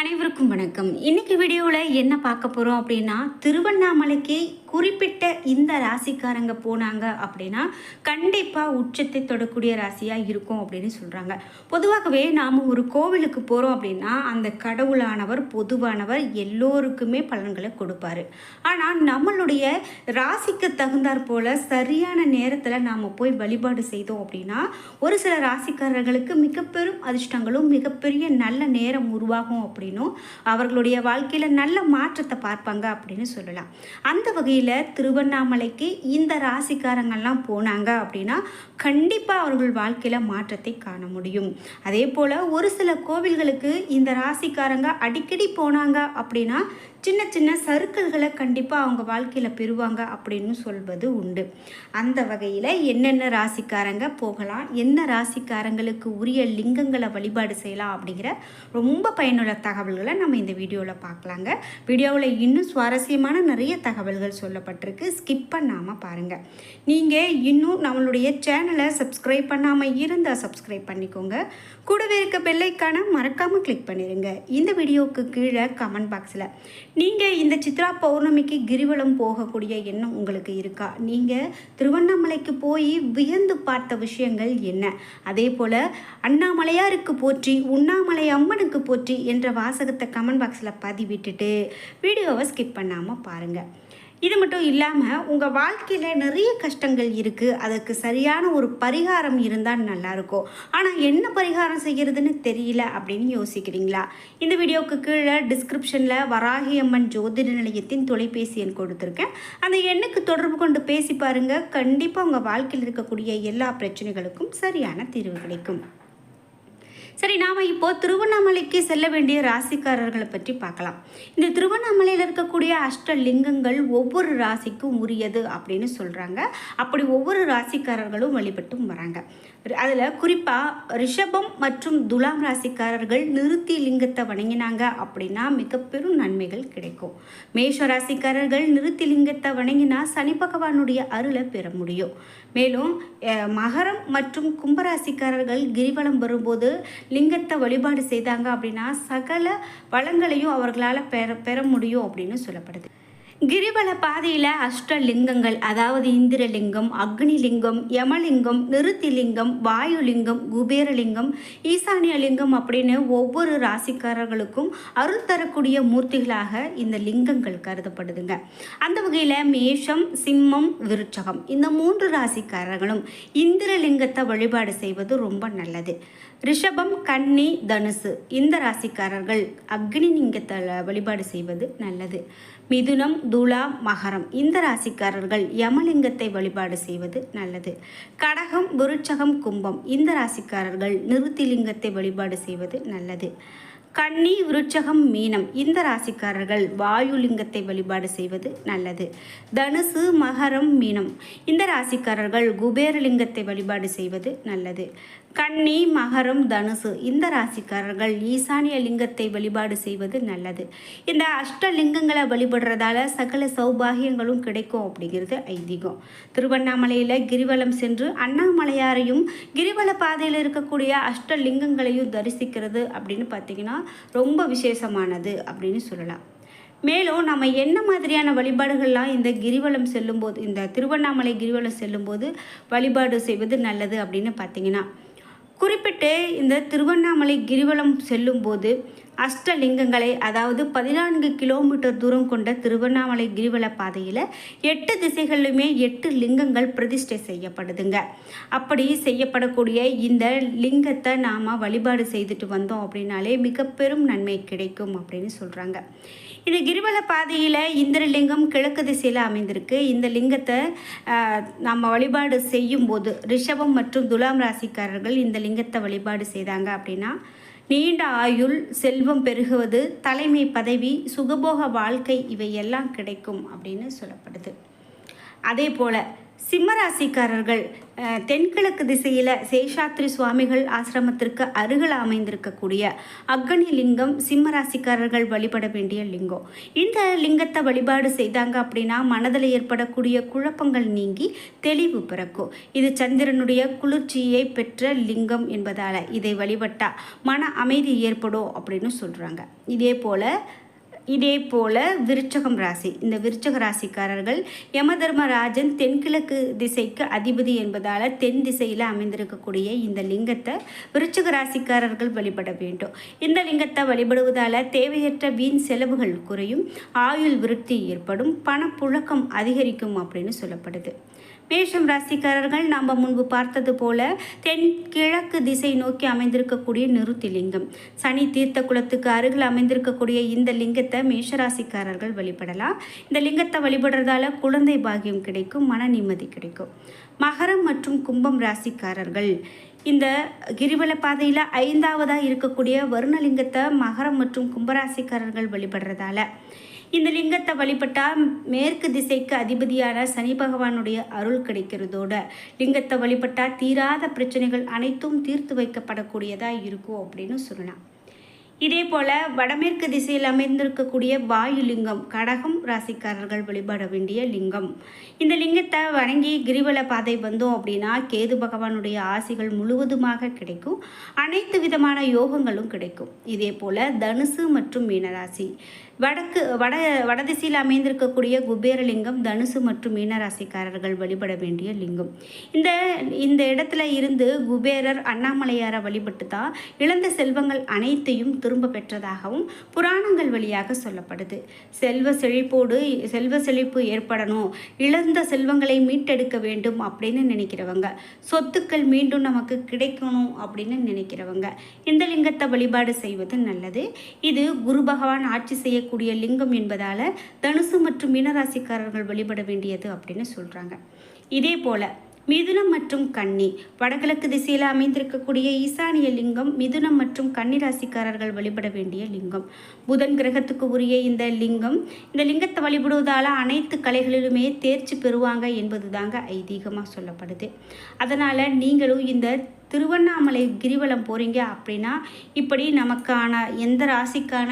அனைவருக்கும் வணக்கம். இன்னைக்கு வீடியோவில் என்ன பார்க்க போகிறோம் அப்படின்னா திருவண்ணாமலைக்கு குறிப்பிட்ட இந்த ராசிக்காரங்க போனாங்க அப்படின்னா கண்டிப்பாக உச்சத்தை தொடக்கூடிய ராசியாக இருக்கும் அப்படின்னு சொல்கிறாங்க பொதுவாகவே நாம் ஒரு கோவிலுக்கு போகிறோம் அப்படின்னா அந்த கடவுளானவர் பொதுவானவர் எல்லோருக்குமே பலன்களை கொடுப்பாரு. ஆனால் நம்மளுடைய ராசிக்கு தகுந்தாற் போல் சரியான நேரத்தில் நாம் போய் வழிபாடு செய்தோம் அப்படின்னா ஒரு சில ராசிக்காரர்களுக்கு மிக பெரும் அதிர்ஷ்டங்களும் மிகப்பெரிய நல்ல நேரம் உருவாகும் அப்படின்னு அப்படின்னும். அவர்களுடைய வாழ்க்கையில் நல்ல மாற்றத்தை பார்ப்பாங்க அப்படின்னு சொல்லலாம். அந்த வகையில் திருவண்ணாமலைக்கு இந்த ராசிக்காரங்கள்லாம் போனாங்க அப்படின்னா கண்டிப்பாக அவர்கள் வாழ்க்கையில் மாற்றத்தை காண முடியும். அதே போல் ஒரு சில கோவில்களுக்கு இந்த ராசிக்காரங்க அடிக்கடி போனாங்க அப்படின்னா சின்ன சின்ன சறுக்கல்களை கண்டிப்பாக அவங்க வாழ்க்கையில் பெறுவாங்க அப்படின்னு சொல்வது உண்டு. அந்த வகையில் என்னென்ன ராசிக்காரங்க போகலாம் என்ன ராசிக்காரங்களுக்கு உரிய லிங்கங்களை வழிபாடு செய்யலாம் அப்படிங்கிற ரொம்ப பயனுள்ள தகவல்களை நம்ம இந்த வீடியோவில் பார்க்கலாங்க. வீடியோவில் இன்னும் சுவாரஸ்யமான நிறைய தகவல்கள் சொல்லப்பட்டிருக்கு. ஸ்கிப் பண்ணாமல் பாருங்கள் நீங்கள் இன்னும் நம்மளுடைய சேனலை சப்ஸ்கிரைப் பண்ணாமல் இருந்தால் சப்ஸ்கிரைப் பண்ணிக்கோங்க. கூடவே இருக்க பெல்லைக்கான மறக்காமல் கிளிக் பண்ணிடுங்க இந்த வீடியோவுக்கு கீழே கமெண்ட் பாக்ஸில் நீங்கள் இந்த சித்ரா பௌர்ணமிக்கு கிரிவலம் போகக்கூடிய எண்ணம் உங்களுக்கு இருக்கா? நீங்கள் திருவண்ணாமலைக்கு போய் வியந்து பார்த்த விஷயங்கள் என்ன? அதே போல் அண்ணாமலையாருக்கு போற்றி உண்ணாமலை அம்மனுக்கு போற்றி என்ற வாசகத்தை கமெண்ட் பாக்ஸில் பதிவிட்டுட்டு வீடியோவை ஸ்கிப் பண்ணாமல் பாருங்கள் இது மட்டும் இல்லாமல் உங்கள் வாழ்க்கையில் நிறைய கஷ்டங்கள் இருக்குது அதுக்கு சரியான ஒரு பரிகாரம் இருந்தால் நல்லாயிருக்கும் ஆனால் என்ன பரிகாரம் செய்கிறதுன்னு தெரியல அப்படின்னு யோசிக்கிறீங்களா? இந்த வீடியோவுக்கு கீழே டிஸ்கிரிப்ஷனில் வராகி அம்மன் ஜோதிட நிலையத்தின் தொலைபேசி எண் கொடுத்துருக்கேன். அந்த எண்ணுக்கு தொடர்பு கொண்டு பேசி பாருங்கள் கண்டிப்பாக உங்கள் வாழ்க்கையில் இருக்கக்கூடிய எல்லா பிரச்சனைகளுக்கும் சரியான தீர்வு கிடைக்கும். சரி நாம் இப்போ திருவண்ணாமலைக்கு செல்ல வேண்டிய ராசிக்காரர்களை பற்றி பார்க்கலாம். இந்த திருவண்ணாமலையில் இருக்கக்கூடிய அஷ்ட லிங்கங்கள் ஒவ்வொரு ராசிக்கும் உரியது அப்படின்னு சொல்கிறாங்க அப்படி ஒவ்வொரு ராசிக்காரர்களும் வழிபட்டும் வராங்க. அதில் குறிப்பாக ரிஷபம் மற்றும் துலாம் ராசிக்காரர்கள் நிறுத்தி லிங்கத்தை வணங்கினாங்க அப்படின்னா மிக பெரும் நன்மைகள் கிடைக்கும். மேஷ ராசிக்காரர்கள் நிறுத்தி லிங்கத்தை வணங்கினா சனி பகவானுடைய அருளை பெற முடியும். மேலும் மகரம் மற்றும் கும்பராசிக்காரர்கள் கிரிவலம் வரும்போது லிங்கத்தை வழிபாடு செய்தாங்க அப்படின்னா சகல வளங்களையும் அவர்களால் பெற பெற முடியும் அப்படின்னு சொல்லப்படுது. கிரிவல பாதையில் அஷ்டலிங்கங்கள் அதாவது இந்திரலிங்கம் அக்னிலிங்கம் யமலிங்கம் நிறுத்திலிங்கம் வாயுலிங்கம் குபேரலிங்கம் ஈசானியலிங்கம் அப்படின்னு ஒவ்வொரு ராசிக்காரர்களுக்கும் அருள் தரக்கூடிய மூர்த்திகளாக இந்த லிங்கங்கள் கருதப்படுதுங்க. அந்த வகையில் மேஷம் சிம்மம் விருச்சகம். இந்த மூன்று ராசிக்காரர்களும் இந்திரலிங்கத்தை வழிபாடு செய்வது ரொம்ப நல்லது. ரிஷபம் கன்னி தனுசு இந்த ராசிக்காரர்கள் அக்னி லிங்கத்தில் வழிபாடு செய்வது நல்லது. மிதுனம் துலா மகரம் இந்த ராசிக்காரர்கள் யமலிங்கத்தை வழிபாடு செய்வது நல்லது. கடகம் விருட்சகம் கும்பம் இந்த ராசிக்காரர்கள் நிறுத்திலிங்கத்தை வழிபாடு செய்வது நல்லது. கன்னி விருட்சகம் மீனம் இந்த ராசிக்காரர்கள் வாயுலிங்கத்தை வழிபாடு செய்வது நல்லது. தனுசு மகரம் மீனம் இந்த ராசிக்காரர்கள் குபேரலிங்கத்தை வழிபாடு செய்வது நல்லது. கன்னி மகரம் தனுசு இந்த ராசிக்காரர்கள் ஈசானிய லிங்கத்தை வழிபாடு செய்வது நல்லது. இந்த அஷ்டலிங்கங்களை வழிபடுறதால சகல சௌபாகியங்களும் கிடைக்கும் அப்படிங்கிறது ஐதீகம். திருவண்ணாமலையில் கிரிவலம் சென்று அண்ணாமலையாரையும் கிரிவல பாதையில் இருக்கக்கூடிய அஷ்டலிங்கங்களையும் தரிசிக்கிறது அப்படின்னு பார்த்தீங்கன்னா ரொம்ப விசேஷமானது அப்படின்னு சொல்லலாம். மேலும் நம்ம என்ன மாதிரியான வழிபாடுகள்லாம் இந்த கிரிவலம் செல்லும்போது இந்த திருவண்ணாமலை கிரிவலம் செல்லும்போது வழிபாடு செய்வது நல்லது அப்படின்னு பார்த்தீங்கன்னா குறிப்பிட்டு இந்த திருவண்ணாமலை கிரிவலம் செல்லும்போது அஷ்டலிங்கங்களை அதாவது பதினான்கு கிலோமீட்டர் தூரம் கொண்ட திருவண்ணாமலை கிரிவல பாதையில் எட்டு திசைகளிலுமே எட்டு லிங்கங்கள் பிரதிஷ்டை செய்யப்படுதுங்க. அப்படி செய்யப்படக்கூடிய இந்த லிங்கத்தை நாம் வழிபாடு செய்துட்டு வந்தோம் அப்படின்னாலே மிக பெரும் நன்மை கிடைக்கும் அப்படின்னு சொல்கிறாங்க இந்த கிரிவல பாதையில் இந்திரலிங்கம் கிழக்கு திசையில் அமைந்திருக்கு. இந்த லிங்கத்தை நம்ம வழிபாடு செய்யும் போது ரிஷபம் மற்றும் துலாம் ராசிக்காரர்கள் இந்த லிங்கத்தை வழிபாடு செய்தாங்க அப்படின்னா நீண்ட ஆயுள் செல்வம் பெருகுவது தலைமை பதவி சுகபோக வாழ்க்கை இவை எல்லாம் கிடைக்கும் அப்படின்னு சொல்லப்படுது. அதே போல் சிம்மராசிக்காரர்கள் தென்கிழக்கு திசையில் சேஷாத்ரி சுவாமிகள் ஆசிரமத்திற்கு அருகில் அமைந்திருக்கக்கூடிய அக்னி லிங்கம் சிம்மராசிக்காரர்கள் வழிபட வேண்டிய லிங்கம். இந்த லிங்கத்தை வழிபாடு செய்தாங்க அப்படின்னா மனதில் ஏற்படக்கூடிய குழப்பங்கள் நீங்கி தெளிவு பிறக்கும். இது சந்திரனுடைய குளிர்ச்சியை பெற்ற லிங்கம் என்பதால் இதை வழிபட்டால் மன அமைதி ஏற்படும் அப்படின்னு சொல்கிறாங்க இதே போல் இதே போல விருச்சகம் ராசி. இந்த விருச்சக ராசிக்காரர்கள் யமதர்மராஜன் தென்கிழக்கு திசைக்கு அதிபதி என்பதால் தென் திசையில் அமைந்திருக்கக்கூடிய இந்த லிங்கத்தை விருச்சக ராசிக்காரர்கள் வழிபட வேண்டும். இந்த லிங்கத்தை வழிபடுவதால் தேவையற்ற வீண் செலவுகள் குறையும் ஆயுள் விருத்தி ஏற்படும் பணப்புழக்கம் அதிகரிக்கும் அப்படின்னு சொல்லப்படுது. மேஷம் ராசிக்காரர்கள் நாம் முன்பு பார்த்தது போல தென் கிழக்கு திசை நோக்கி அமைந்திருக்கக்கூடிய நிறுத்தி லிங்கம். சனி தீர்த்த குலத்துக்கு அருகில் அமைந்திருக்கக்கூடிய இந்த லிங்கத்தை மேஷராசிக்காரர்கள் வழிபடலாம். இந்த லிங்கத்தை வழிபடுறதால குழந்தை பாகியம் கிடைக்கும் மன நிம்மதி கிடைக்கும். மகரம் மற்றும் கும்பம் ராசிக்காரர்கள் இந்த கிரிவல பாதையில் ஐந்தாவதாக இருக்கக்கூடிய வருணலிங்கத்தை மகரம் மற்றும் கும்பராசிக்காரர்கள் வழிபடுறதால இந்த லிங்கத்தை வழிபட்டால் மேற்கு திசைக்கு அதிபதியான சனி பகவானுடைய அருள் கிடைக்கிறதோட லிங்கத்தை வழிபட்டால் தீராத பிரச்சனைகள் அனைத்தும் தீர்த்து வைக்கப்படக்கூடியதாக இருக்கும் அப்படின்னு சொல்லலாம். இதே போல் வடமேற்கு திசையில் அமைந்திருக்கக்கூடிய வாயு லிங்கம் கடகம் ராசிக்காரர்கள் வழிபட வேண்டிய லிங்கம். இந்த லிங்கத்தை வணங்கி கிரிவல பாதை வந்தோம் அப்படின்னா கேது பகவானுடைய ஆசிகள் முழுவதுமாக கிடைக்கும். அனைத்து விதமான யோகங்களும் கிடைக்கும். இதே போல் தனுசு மற்றும் மீனராசி. வடக்கு வட வடதிசையில் அமைந்திருக்கக்கூடிய குபேரலிங்கம் தனுசு மற்றும் மீனராசிக்காரர்கள் வழிபட வேண்டிய லிங்கம். இந்த இந்த இடத்துல இருந்து குபேரர் அண்ணாமலையாரை வழிபட்டு தான் இழந்த செல்வங்கள் அனைத்தையும் திரும்ப பெற்றதாகவும் புராணங்கள் வழியாக சொல்லப்படுது. செல்வ செழிப்போடு செல்வ செழிப்பு ஏற்படணும் இழந்த செல்வங்களை மீட்டெடுக்க வேண்டும் அப்படின்னு நினைக்கிறவங்க. சொத்துக்கள் மீண்டும் நமக்கு கிடைக்கணும் அப்படின்னு நினைக்கிறவங்க. இந்த லிங்கத்தை வழிபாடு செய்வது நல்லது. இது குரு பகவான் ஆட்சி செய்யக்கூடிய லிங்கம் என்பதால் தனுசு மற்றும் மீனராசிக்காரர்கள் வழிபட வேண்டியது அப்படின்னு சொல்கிறாங்க இதே போல் மிதுனம் மற்றும் கன்னி வடகிழக்கு திசையில் அமைந்திருக்கக்கூடிய ஈசானிய லிங்கம் மிதுனம் மற்றும் கன்னி ராசிக்காரர்கள் வழிபட வேண்டிய லிங்கம். புதன் கிரகத்துக்கு உரிய இந்த லிங்கம் இந்த லிங்கத்தை வழிபடுவதால் அனைத்து கலைகளிலுமே தேர்ச்சி பெறுவாங்க என்பது தாங்க ஐதீகமாக சொல்லப்படுது. அதனால் நீங்களும் இந்த திருவண்ணாமலை கிரிவலம் போகிறீங்க அப்படின்னா இப்படி நமக்கான எந்த ராசிக்கான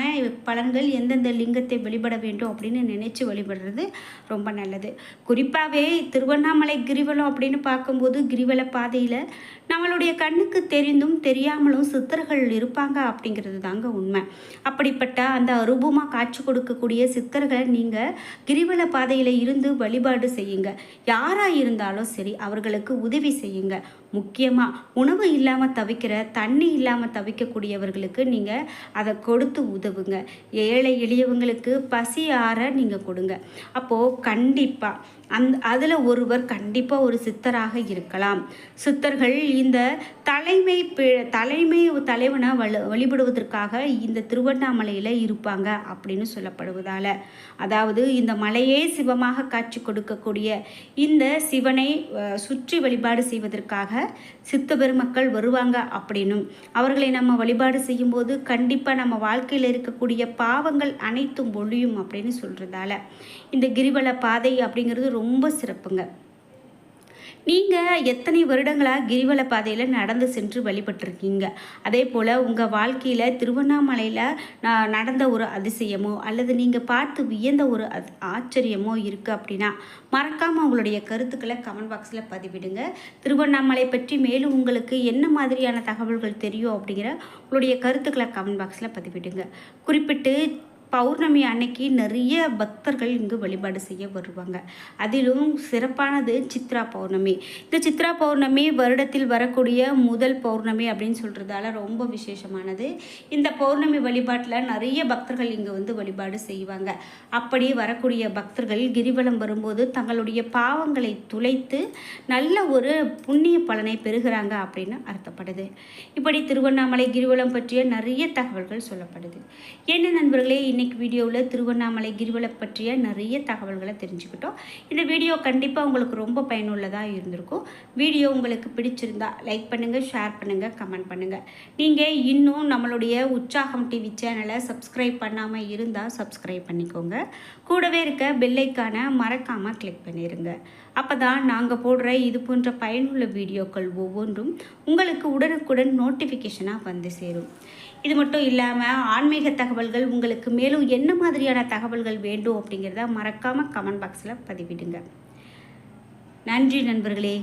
பலன்கள் எந்தெந்த லிங்கத்தை வழிபட வேண்டும் அப்படின்னு நினைச்சு வழிபடுறது ரொம்ப நல்லது. குறிப்பாகவே திருவண்ணாமலை கிரிவலம் அப்படின்னு பார்க்கும்போது கிரிவல பாதையில் நம்மளுடைய கண்ணுக்கு தெரிந்தும் தெரியாமலும் சித்தர்கள் இருப்பாங்க அப்படிங்கிறது தாங்க உண்மை. அப்படிப்பட்ட அந்த அரூபமாக காட்சி கொடுக்கக்கூடிய சித்தர்களை நீங்கள் கிரிவல பாதையில் இருந்து வழிபாடு செய்யுங்க. யாராக இருந்தாலும் சரி அவர்களுக்கு உதவி செய்யுங்க. முக்கியமாக உணவு இல்லாமல் தவிக்கிற தண்ணி இல்லாமல் தவிக்கக்கூடியவர்களுக்கு நீங்கள் அதை கொடுத்து உதவுங்க. ஏழை எளியவங்களுக்கு பசி ஆற நீங்கள் கொடுங்க. அப்போது கண்டிப்பாக அந் அதில் ஒருவர் கண்டிப்பாக ஒரு சித்தராக இருக்கலாம். சித்தர்கள் இந்த தலைமை தலைமை தலைவனை வழி வழிபடுவதற்காக இந்த திருவண்ணாமலையில் இருப்பாங்க அப்படின்னு சொல்லப்படுவதால். அதாவது இந்த மலையே சிவமாக காட்சி கொடுக்கக்கூடிய இந்த சிவனை சுற்றி வழிபாடு செய்வதற்காக சித்த பெருமக்கள் வருவாங்க அப்படின்னும். அவர்களை நம்ம வழிபாடு செய்யும்போது கண்டிப்பாக நம்ம வாழ்க்கையில் இருக்கக்கூடிய பாவங்கள் அனைத்தும் ஒழியும் அப்படின்னு சொல்கிறதால இந்த கிரிவல பாதை அப்படிங்கிறது ரொம்ப சிறப்புங்க. நீங்கள் எத்தனை வருடங்களாக கிரிவல பாதையில் நடந்து சென்று வழிபட்டிருக்கீங்க? அதே போல் உங்கள் வாழ்க்கையில் திருவண்ணாமலையில் நடந்த ஒரு அதிசயமோ அல்லது நீங்கள் பார்த்து வியந்த ஒரு ஆச்சரியமோ இருக்குது அப்படின்னா மறக்காமல் உங்களுடைய கருத்துக்களை கமெண்ட் பாக்ஸில் பதிவிடுங்க. திருவண்ணாமலை பற்றி மேலும் உங்களுக்கு என்ன மாதிரியான தகவல்கள் தெரியும் அப்படிங்கிற உங்களுடைய கருத்துக்களை கமெண்ட் பாக்ஸில் பதிவிடுங்க. குறிப்பிட்டு பௌர்ணமி அன்னைக்கு நிறைய பக்தர்கள் இங்கு வழிபாடு செய்ய வருவாங்க. அதிலும் சிறப்பானது சித்ரா பௌர்ணமி. இந்த சித்ரா பௌர்ணமி வருடத்தில் வரக்கூடிய முதல் பௌர்ணமி அப்படின்னு சொல்கிறதால ரொம்ப விசேஷமானது. இந்த பௌர்ணமி வழிபாட்டில் நிறைய பக்தர்கள் இங்கே வந்து வழிபாடு செய்வாங்க. அப்படி வரக்கூடிய பக்தர்கள் கிரிவலம் வரும்போது தங்களுடைய பாவங்களை துளைத்து நல்ல ஒரு புண்ணிய பலனை பெறுகிறாங்க அப்படின்னு அர்த்தப்படுது. இப்படி திருவண்ணாமலை கிரிவலம் பற்றிய நிறைய தகவல்கள் சொல்லப்படுது. என்ன நண்பர்களே இன்னைக்கு வீடியோவில் திருவண்ணாமலை கிரிவலை பற்றிய நிறைய தகவல்களை தெரிஞ்சுக்கிட்டோம். இந்த வீடியோ கண்டிப்பாக உங்களுக்கு ரொம்ப பயனுள்ளதாக இருந்திருக்கும். வீடியோ உங்களுக்கு பிடிச்சிருந்தா லைக் பண்ணுங்கள் ஷேர் பண்ணுங்கள் கமெண்ட் பண்ணுங்கள் நீங்கள் இன்னும் நம்மளுடைய உற்சாகம் டிவி சேனலை சப்ஸ்கிரைப் பண்ணாமல் இருந்தால் சப்ஸ்கிரைப் பண்ணிக்கோங்க. கூடவே இருக்க பெல்லைக்கான மறக்காமல் கிளிக் பண்ணிடுங்க அப்போ தான் நாங்கள் போடுற இது போன்ற பயனுள்ள வீடியோக்கள் ஒவ்வொன்றும் உங்களுக்கு உடனுக்குடன் நோட்டிஃபிகேஷனாக வந்து சேரும். இது மட்டும் இல்லாமல் ஆன்மீக தகவல்கள் உங்களுக்கு மேலும் என்ன மாதிரியான தகவல்கள் வேண்டும் அப்படிங்கிறத மறக்காமல் கமெண்ட் பாக்ஸில் பதிவிடுங்க. நன்றி நண்பர்களே.